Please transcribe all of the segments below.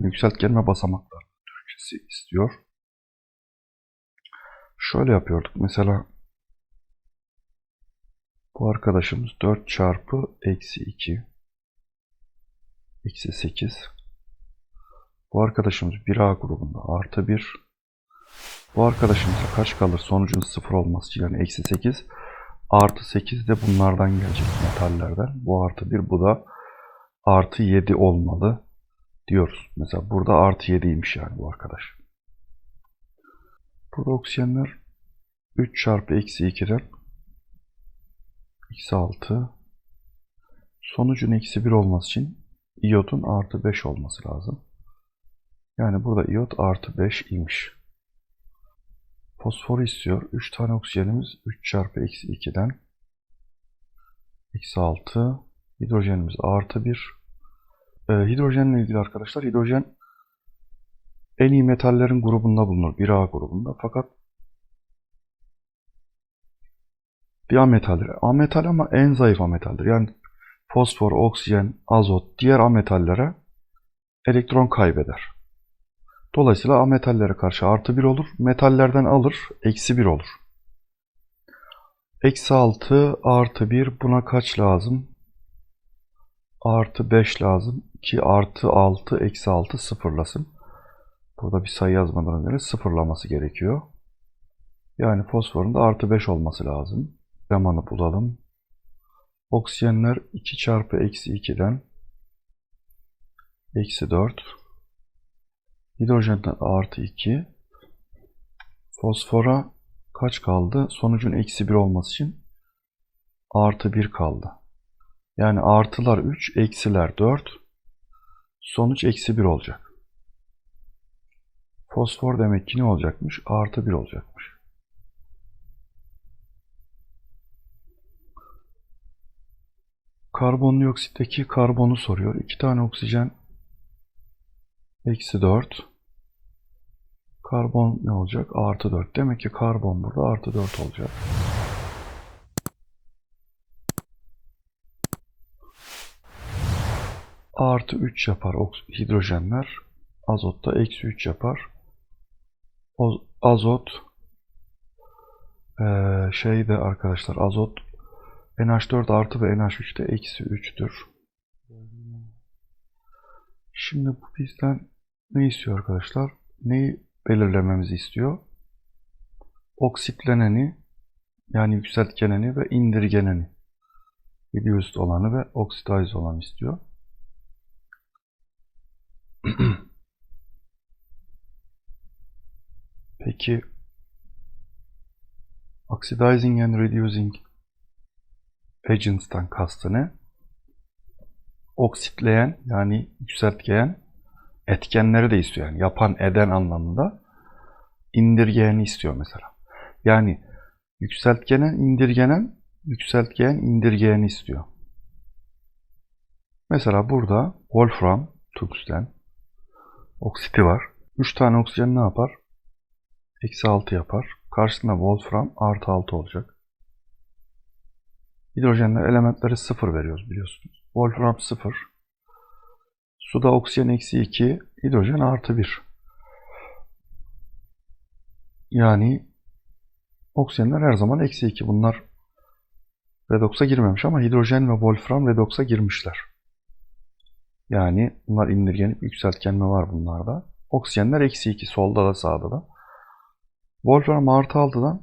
Yükseltgen ve basamaklar Türkçesi istiyor. Şöyle yapıyorduk. Mesela bu arkadaşımız 4 çarpı eksi 2 eksi 8 bu arkadaşımız 1A grubunda artı 1 bu arkadaşımıza kaç kalır sonucun 0 olması için yani eksi 8 artı 8 de bunlardan gelecek metallerden bu artı 1 bu da artı 7 olmalı diyoruz. Mesela burada artı 7'ymiş yani bu arkadaş. Burada oksijenler 3 çarpı eksi 2'den eksi 6 sonucun eksi 1 olması için iyotun artı 5 olması lazım. Yani burada iyot artı 5 imiş. Fosforu istiyor. 3 tane oksijenimiz 3 çarpı eksi 2'den eksi 6 hidrojenimiz artı 1 ee, hidrojenle ilgili arkadaşlar hidrojen en iyi metallerin grubunda bulunur. 1A grubunda. Fakat bir ametaldir. Ametal ama en zayıf ametaldir. Yani fosfor, oksijen, azot, diğer ametallere elektron kaybeder. Dolayısıyla ametallere karşı artı 1 olur. Metallerden alır, eksi 1 olur. Eksi 6 artı 1 buna kaç lazım? Artı 5 lazım ki artı 6 eksi 6 sıfırlasın. Burada bir sayı yazmadan önce sıfırlaması gerekiyor. Yani fosforun da artı 5 olması lazım. Zamanı bulalım. Oksijenler 2 çarpı eksi 2'den eksi 4. Hidrojenden artı 2. Fosfora kaç kaldı? Sonucun eksi 1 olması için artı 1 kaldı. Yani artılar 3, eksiler 4. Sonuç eksi 1 olacak. Fosfor demek ki ne olacakmış? Artı 1 olacakmış. Karbondioksitteki karbonu soruyor. 2 tane oksijen eksi 4. Karbon ne olacak? Artı 4. Demek ki karbon burada artı 4 olacak. Artı 3 yapar hidrojenler. Azot da eksi 3 yapar. O, azot ee, şeyde arkadaşlar azot NH4 artı ve NH3 de eksi 3'tür. Şimdi bu bizden ne istiyor arkadaşlar? Neyi belirlememizi istiyor? Oksitleneni yani yükseltgeneni ve indirgeneni reduced olanı ve oxidized olanı istiyor. Peki oxidizing and reducing agents'tan kastı ne? Oksitleyen yani yükseltgeyen etkenleri de istiyor. Yani yapan eden anlamında indirgeyeni istiyor mesela. Yani yükseltgenen indirgenen yükseltgeyen indirgeyeni istiyor. Mesela burada Wolfram, tungsten oksiti var. 3 tane oksijen ne yapar? Eksi 6 yapar. Karşısında Wolfram artı 6 olacak. Hidrojenler elementleri 0 veriyoruz biliyorsunuz. Wolfram 0. Suda oksijen eksi 2, hidrojen artı 1. Yani oksijenler her zaman eksi 2. Bunlar redoxa girmemiş ama hidrojen ve wolfram redoxa girmişler. Yani bunlar indirgenip yükseltgenme var bunlarda. Oksijenler eksi 2 solda da sağda da. Wolfram artı 6'dan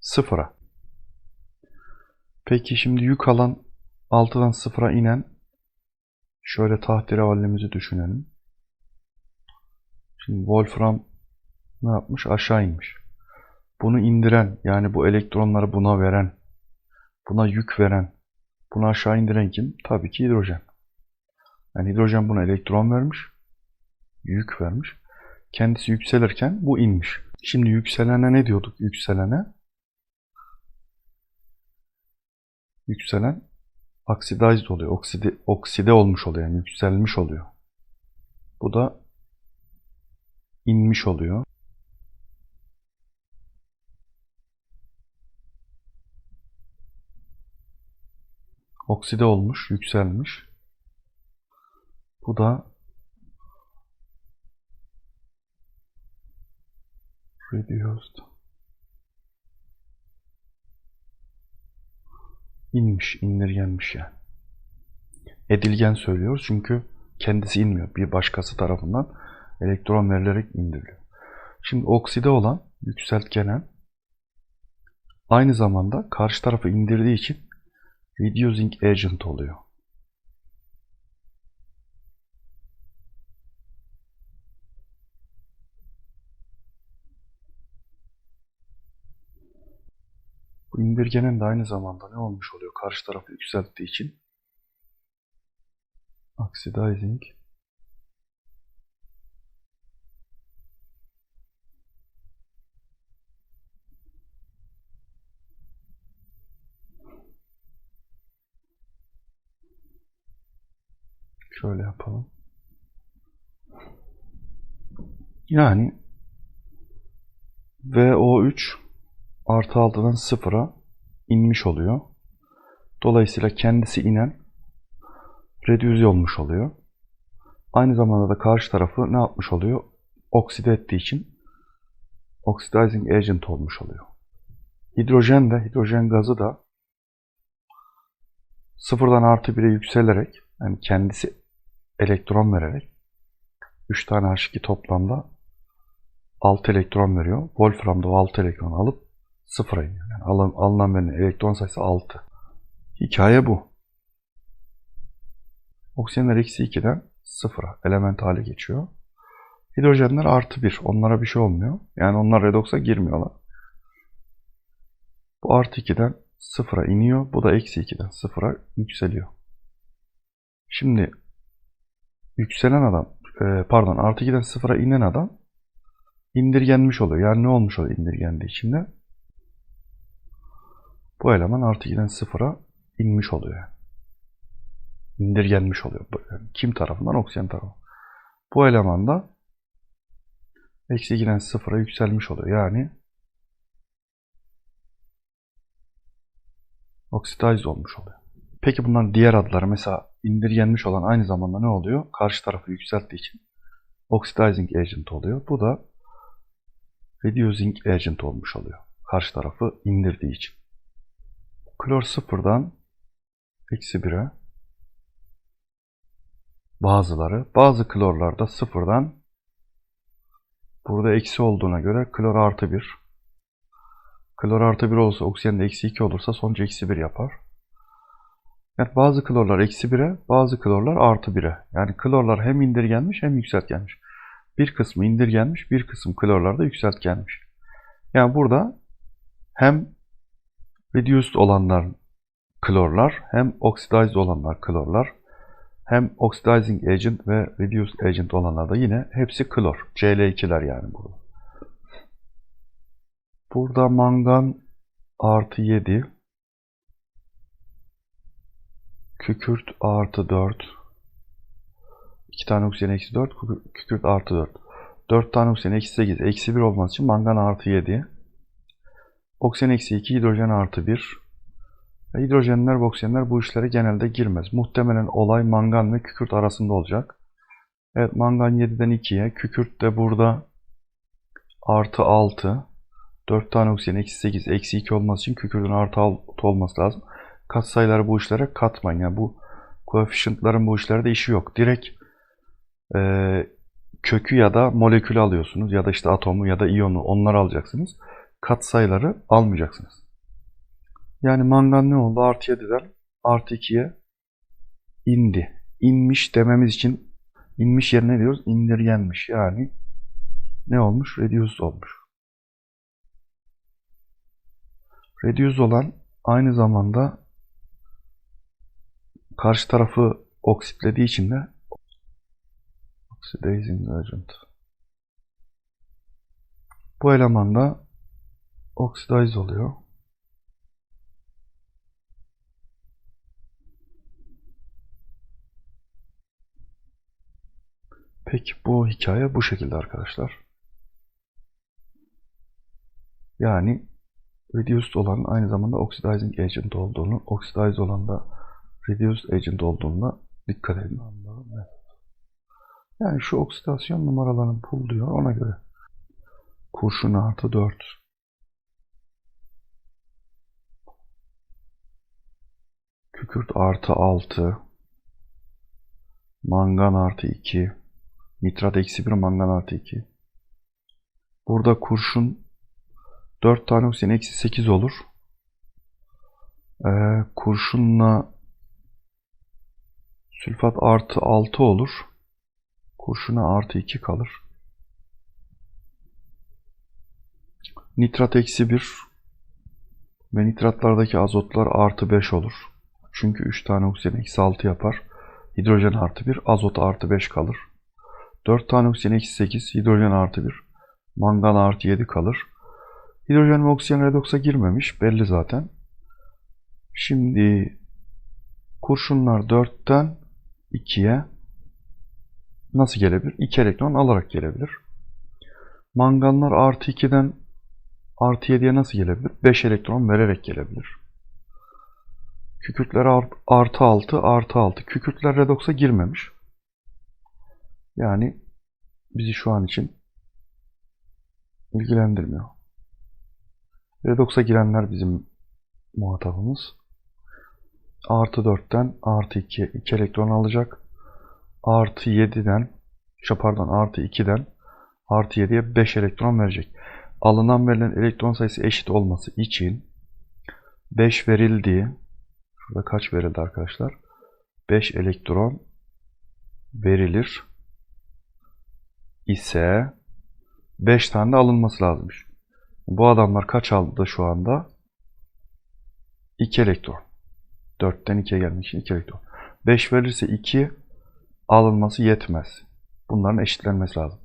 0'a. Peki şimdi yük alan 6'dan 0'a inen şöyle tahterevalimizi düşünelim. Şimdi Wolfram ne yapmış? Aşağı inmiş. Bunu indiren yani bu elektronları buna veren, buna yük veren, bunu aşağı indiren kim? Tabii ki hidrojen. Yani hidrojen buna elektron vermiş, yük vermiş. Kendisi yükselirken bu inmiş. Şimdi yükselene ne diyorduk? Yükselene yükselen oxidized oluyor. Okside, okside olmuş oluyor. Yani yükselmiş oluyor. Bu da inmiş oluyor. Okside olmuş, yükselmiş. Bu da reduced inmiş, indirgenmiş yani. Edilgen söylüyoruz çünkü kendisi inmiyor. Bir başkası tarafından elektron verilerek indiriliyor. Şimdi okside olan yükseltgenen aynı zamanda karşı tarafa indirdiği için reducing agent oluyor. Bu indirgenin de aynı zamanda ne olmuş oluyor? Karşı tarafı yükselttiği için oxidizing Şöyle yapalım. Yani VO3 artı 6'dan 0'a inmiş oluyor. Dolayısıyla kendisi inen redüze olmuş oluyor. Aynı zamanda da karşı tarafı ne yapmış oluyor? Okside ettiği için oxidizing agent olmuş oluyor. Hidrojen de, hidrojen gazı da sıfırdan artı 1'e yükselerek yani kendisi elektron vererek 3 tane H2 toplamda 6 elektron veriyor. Wolfram'da o 6 elektron alıp sıfıra iniyor. Yani alın, alınan verilen elektron sayısı 6. Hikaye bu. Oksijenler eksi 2'den sıfıra element hale geçiyor. Hidrojenler artı 1. Onlara bir şey olmuyor. Yani onlar redoksa girmiyorlar. Bu artı 2'den sıfıra iniyor. Bu da eksi 2'den sıfıra yükseliyor. Şimdi yükselen adam e, pardon artı 2'den sıfıra inen adam indirgenmiş oluyor. Yani ne olmuş oluyor indirgendiği içinde? Bu eleman artı 2'den sıfıra inmiş oluyor. İndirgenmiş oluyor. Kim tarafından? Oksijen tarafı. Bu eleman da eksi 2'den sıfıra yükselmiş oluyor. Yani oksidize olmuş oluyor. Peki bunların diğer adları mesela indirgenmiş olan aynı zamanda ne oluyor? Karşı tarafı yükselttiği için oxidizing agent oluyor. Bu da reducing agent olmuş oluyor. Karşı tarafı indirdiği için. Klor sıfırdan eksi 1'e bazıları, bazı klorlarda sıfırdan burada eksi olduğuna göre klor artı 1. Klor artı 1 olursa oksijen de eksi 2 olursa sonuç eksi 1 yapar. Yani bazı klorlar eksi 1'e, bazı klorlar artı 1'e. Yani klorlar hem indirgenmiş hem yükseltgenmiş. Bir kısmı indirgenmiş, bir kısım klorlar da yükseltgenmiş. Yani burada hem reduced olanlar klorlar, hem oxidized olanlar klorlar, hem oxidizing agent ve reduced agent olanlar da yine hepsi klor. Cl2'ler yani burada. Burada mangan artı 7, kükürt artı 4, 2 tane oksijen eksi 4, kükürt artı 4. 4 tane oksijen eksi 8, eksi 1 olması için mangan artı 7. Oksijen eksi 2, hidrojen artı 1. Ve hidrojenler oksijenler bu işlere genelde girmez. Muhtemelen olay mangan ve kükürt arasında olacak. Evet mangan 7'den 2'ye, kükürt de burada artı 6. 4 tane oksijen eksi 8, eksi 2 olması için kükürtün artı 6 olması lazım. Katsayıları bu işlere katmayın. Yani bu koefisyentların bu işlerde işi yok. Direkt e, kökü ya da molekülü alıyorsunuz ya da işte atomu ya da iyonu onları alacaksınız. Katsayıları almayacaksınız. Yani mangan ne oldu? Artı 7'den artı 2'ye indi. İnmiş dememiz için inmiş yerine diyoruz? İndirgenmiş. Yani ne olmuş? Reduced olmuş. Reduced olan aynı zamanda karşı tarafı oksitlediği için de oxidizing agent. Bu eleman da oxidize oluyor. Peki bu hikaye bu şekilde arkadaşlar. Yani reduced olan aynı zamanda oxidizing agent olduğunu, oxidize olan da reduced agent olduğuna dikkat edin. Yani şu oksidasyon numaralarını bul diyor ona göre. Kurşun artı 4. Kükürt artı 6. Mangan artı 2. Nitrat eksi 1 mangan artı 2. Burada kurşun 4 tane oksijen eksi 8 olur. Ee, kurşunla sülfat artı 6 olur. Kurşuna artı 2 kalır. Nitrat eksi 1 ve nitratlardaki azotlar artı 5 olur. Çünkü 3 tane oksijen eksi 6 yapar. Hidrojen artı 1, azot artı 5 kalır. 4 tane oksijen eksi 8, hidrojen artı 1, mangan artı 7 kalır. Hidrojen ve oksijen redoksa girmemiş, belli zaten. Şimdi kurşunlar 4'ten 2'ye nasıl gelebilir? 2 elektron alarak gelebilir. Manganlar artı 2'den artı 7'ye nasıl gelebilir? 5 elektron vererek gelebilir. Kükürtler art- artı 6 artı 6. Kükürtler redoksa girmemiş. Yani bizi şu an için ilgilendirmiyor. Redoksa girenler bizim muhatabımız. Artı 4'ten artı 2'ye 2 elektron alacak. Artı 7'den şu pardon artı 2'den artı 7'ye 5 elektron verecek. Alınan verilen elektron sayısı eşit olması için 5 verildiği Şurada kaç verildi arkadaşlar? 5 elektron verilir ise 5 tane de alınması lazımmış. Bu adamlar kaç aldı şu anda? 2 elektron. 4'ten 2'ye gelmek için 2 elektron. 5 verirse 2 alınması yetmez. Bunların eşitlenmesi lazım.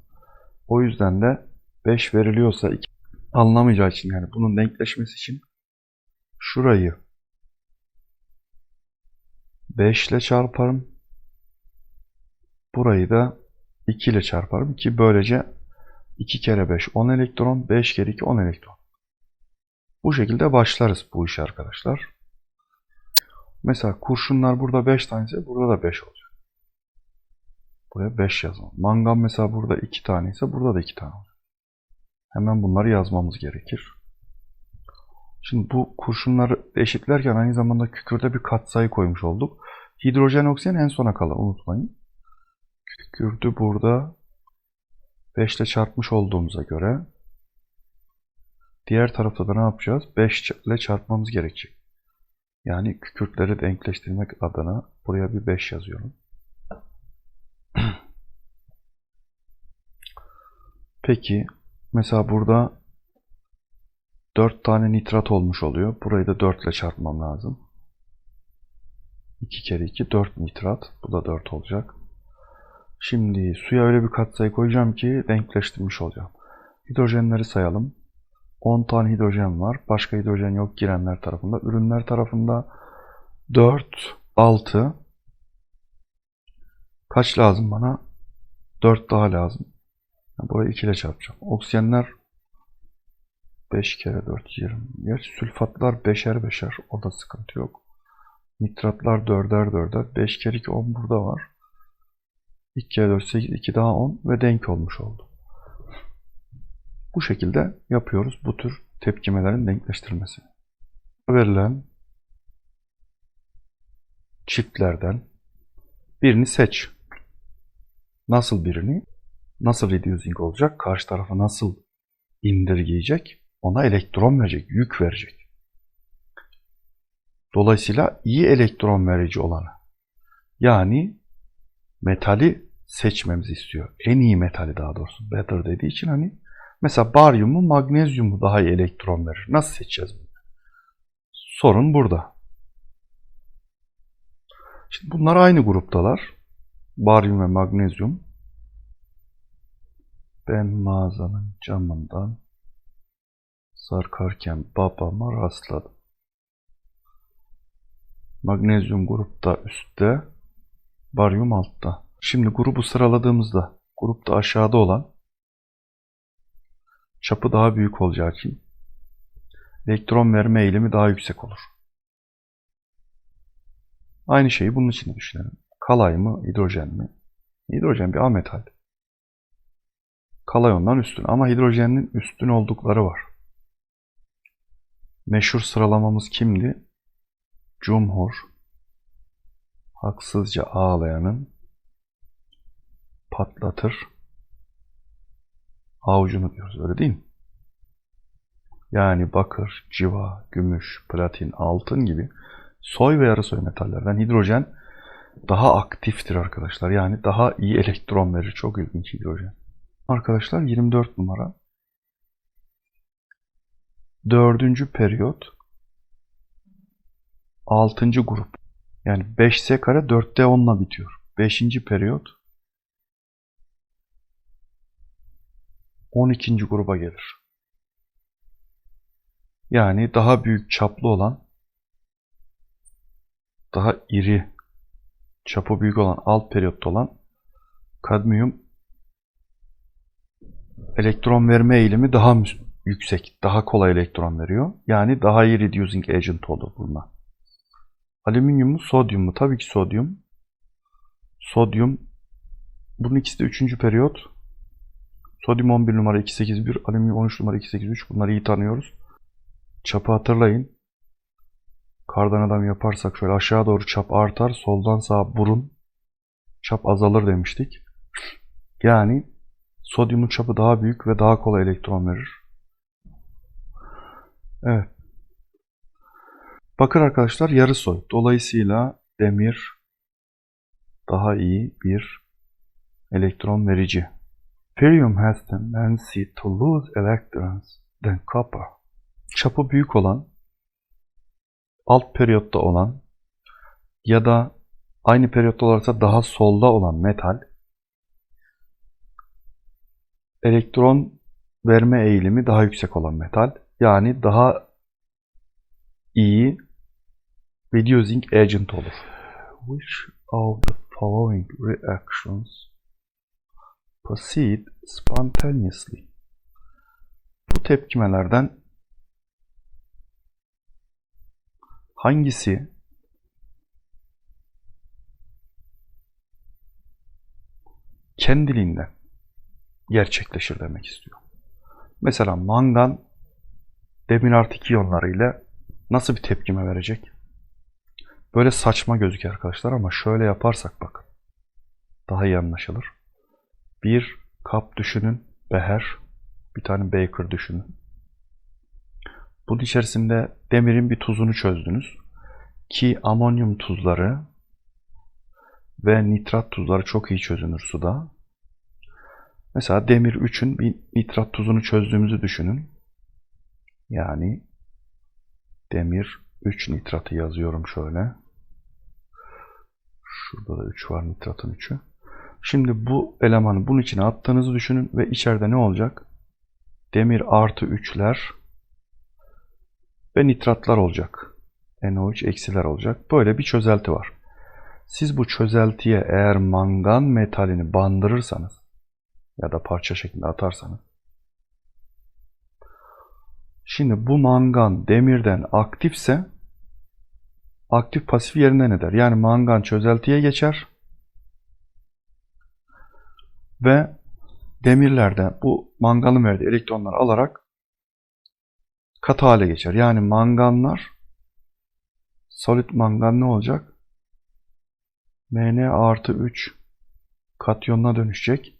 O yüzden de 5 veriliyorsa 2 alınamayacağı için yani bunun denkleşmesi için şurayı 5 ile çarparım. Burayı da 2 ile çarparım ki böylece 2 kere 5 10 elektron, 5 kere 2 10 elektron. Bu şekilde başlarız bu işe arkadaşlar. Mesela kurşunlar burada 5 taneyse burada da 5 olacak. Buraya 5 yazalım. Mangan mesela burada 2 tane ise burada da 2 tane olacak. Hemen bunları yazmamız gerekir. Şimdi bu kurşunları eşitlerken aynı zamanda kükürde bir katsayı koymuş olduk. Hidrojen oksijen en sona kalır unutmayın. Kükürdü burada 5 ile çarpmış olduğumuza göre diğer tarafta da ne yapacağız? 5 ile çarpmamız gerekecek. Yani kükürtleri denkleştirmek adına buraya bir 5 yazıyorum. Peki mesela burada 4 tane nitrat olmuş oluyor. Burayı da 4 ile çarpmam lazım. 2 kere 2 4 nitrat. Bu da 4 olacak. Şimdi suya öyle bir katsayı koyacağım ki denkleştirmiş olacağım. Hidrojenleri sayalım. 10 tane hidrojen var. Başka hidrojen yok girenler tarafında. Ürünler tarafında 4, 6. Kaç lazım bana? 4 daha lazım. Burayı 2 ile çarpacağım. Oksijenler 5 kere 4 20. Gerçi sülfatlar 5'er 5'er. Orada sıkıntı yok. Nitratlar 4'er 4'er. 5 kere 2 10 burada var. 2 kere 4 8 2 daha 10 ve denk olmuş oldu. Bu şekilde yapıyoruz bu tür tepkimelerin denkleştirilmesini. Verilen çiftlerden birini seç. Nasıl birini? Nasıl reducing olacak? Karşı tarafa nasıl indirgeyecek? Ona elektron verecek, yük verecek. Dolayısıyla iyi elektron verici olanı. Yani metali seçmemizi istiyor. En iyi metali daha doğrusu. Better dediği için hani mesela baryumu, magnezyumu daha iyi elektron verir. Nasıl seçeceğiz bunu? Sorun burada. Şimdi bunlar aynı gruptalar. Baryum ve magnezyum. Ben mağazanın camından sarkarken babama rastladım. Magnezyum grupta üstte, baryum altta. Şimdi grubu sıraladığımızda grupta aşağıda olan çapı daha büyük olacağı için elektron verme eğilimi daha yüksek olur. Aynı şeyi bunun için de düşünelim. Kalay mı, hidrojen mi? Hidrojen bir ametal. Kalayondan üstün ama hidrojenin üstün oldukları var. Meşhur sıralamamız kimdi? Cumhur haksızca ağlayanın patlatır avucunu diyoruz öyle değil mi? Yani bakır, civa, gümüş, platin, altın gibi soy ve yarı soy metallerden hidrojen daha aktiftir arkadaşlar. Yani daha iyi elektron verir. Çok ilginç hidrojen. Arkadaşlar 24 numara. Dördüncü periyot. Altıncı grup. Yani 5S kare 4D 10'la bitiyor. Beşinci periyot. 12. gruba gelir. Yani daha büyük çaplı olan daha iri çapı büyük olan alt periyotta olan kadmiyum elektron verme eğilimi daha yüksek, daha kolay elektron veriyor. Yani daha iyi reducing agent olur bunlar. Alüminyum mu, sodyum mu? Tabii ki sodyum. Sodyum bunun ikisi de 3. periyot. Sodyum 11 numara 281, alüminyum 13 numara 283. Bunları iyi tanıyoruz. Çapı hatırlayın. Kardan adam yaparsak şöyle aşağı doğru çap artar, soldan sağa burun çap azalır demiştik. Yani sodyumun çapı daha büyük ve daha kolay elektron verir. Evet. Bakın arkadaşlar yarı soy. Dolayısıyla demir daha iyi bir elektron verici. Ferrium has tendency to lose electrons than copper. Çapı büyük olan alt periyotta olan ya da aynı periyotta olursa daha solda olan metal elektron verme eğilimi daha yüksek olan metal yani daha iyi reducing agent olur. Which of the following reactions proceed spontaneously? Bu tepkimelerden hangisi kendiliğinden gerçekleşir demek istiyor. Mesela mangan demir artı iki iyonlarıyla nasıl bir tepkime verecek? Böyle saçma gözüküyor arkadaşlar ama şöyle yaparsak bakın. Daha iyi anlaşılır. Bir kap düşünün. Beher. Bir tane beaker düşünün. Bunun içerisinde demirin bir tuzunu çözdünüz. Ki amonyum tuzları ve nitrat tuzları çok iyi çözünür suda. Mesela demir 3'ün bir nitrat tuzunu çözdüğümüzü düşünün. Yani demir 3 nitratı yazıyorum şöyle. Şurada da 3 var nitratın 3'ü. Şimdi bu elemanı bunun içine attığınızı düşünün ve içeride ne olacak? Demir artı 3'ler ve nitratlar olacak. NO3 eksiler olacak. Böyle bir çözelti var. Siz bu çözeltiye eğer mangan metalini bandırırsanız ya da parça şeklinde atarsanız Şimdi bu mangan demirden aktifse aktif pasif yerinden eder. Yani mangan çözeltiye geçer ve demirlerde bu manganın verdiği elektronları alarak katı hale geçer. Yani manganlar solid mangan ne olacak? Mn artı 3 katyonuna dönüşecek.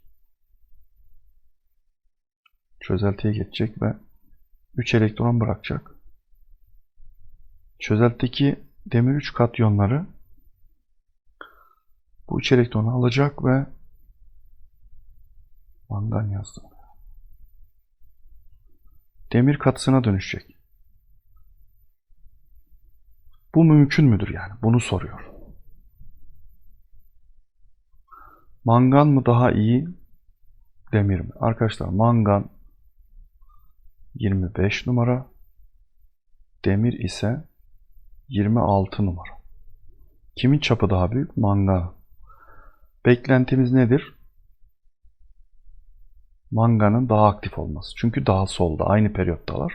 Çözeltiye geçecek ve 3 elektron bırakacak. Çözeltideki demir 3 katyonları bu 3 elektronu alacak ve mangan yazdım. Demir katısına dönüşecek. Bu mümkün müdür yani? Bunu soruyor. Mangan mı daha iyi? Demir mi? Arkadaşlar mangan 25 numara. Demir ise 26 numara. Kimin çapı daha büyük? Mangan. Beklentimiz nedir? Manganın daha aktif olması. Çünkü daha solda. Aynı periyottalar.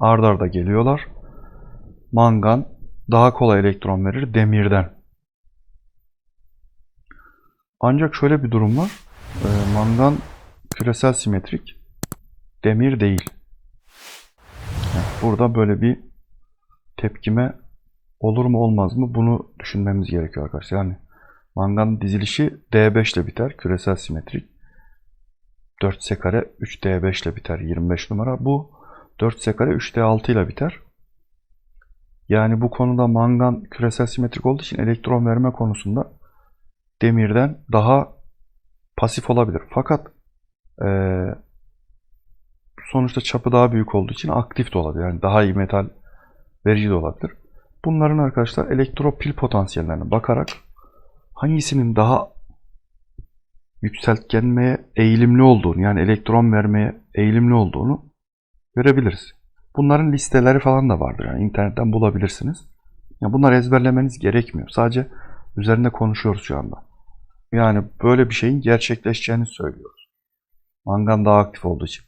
Arda arda geliyorlar. Mangan daha kolay elektron verir demirden. Ancak şöyle bir durum var. Ee, mangan küresel simetrik, demir değil. Burada böyle bir tepkime olur mu olmaz mı bunu düşünmemiz gerekiyor arkadaşlar. Yani mangan dizilişi D5 ile biter, küresel simetrik. 4S kare 3D5 ile biter 25 numara. Bu 4S kare 3D6 ile biter. Yani bu konuda mangan küresel simetrik olduğu için elektron verme konusunda demirden daha pasif olabilir. Fakat eee, sonuçta çapı daha büyük olduğu için aktif de olabilir. Yani daha iyi metal verici de olabilir. Bunların arkadaşlar elektropil potansiyellerine bakarak hangisinin daha yükseltgenmeye eğilimli olduğunu yani elektron vermeye eğilimli olduğunu görebiliriz. Bunların listeleri falan da vardır. Yani internetten bulabilirsiniz. Yani bunları ezberlemeniz gerekmiyor. Sadece üzerinde konuşuyoruz şu anda. Yani böyle bir şeyin gerçekleşeceğini söylüyoruz. Mangan daha aktif olduğu için.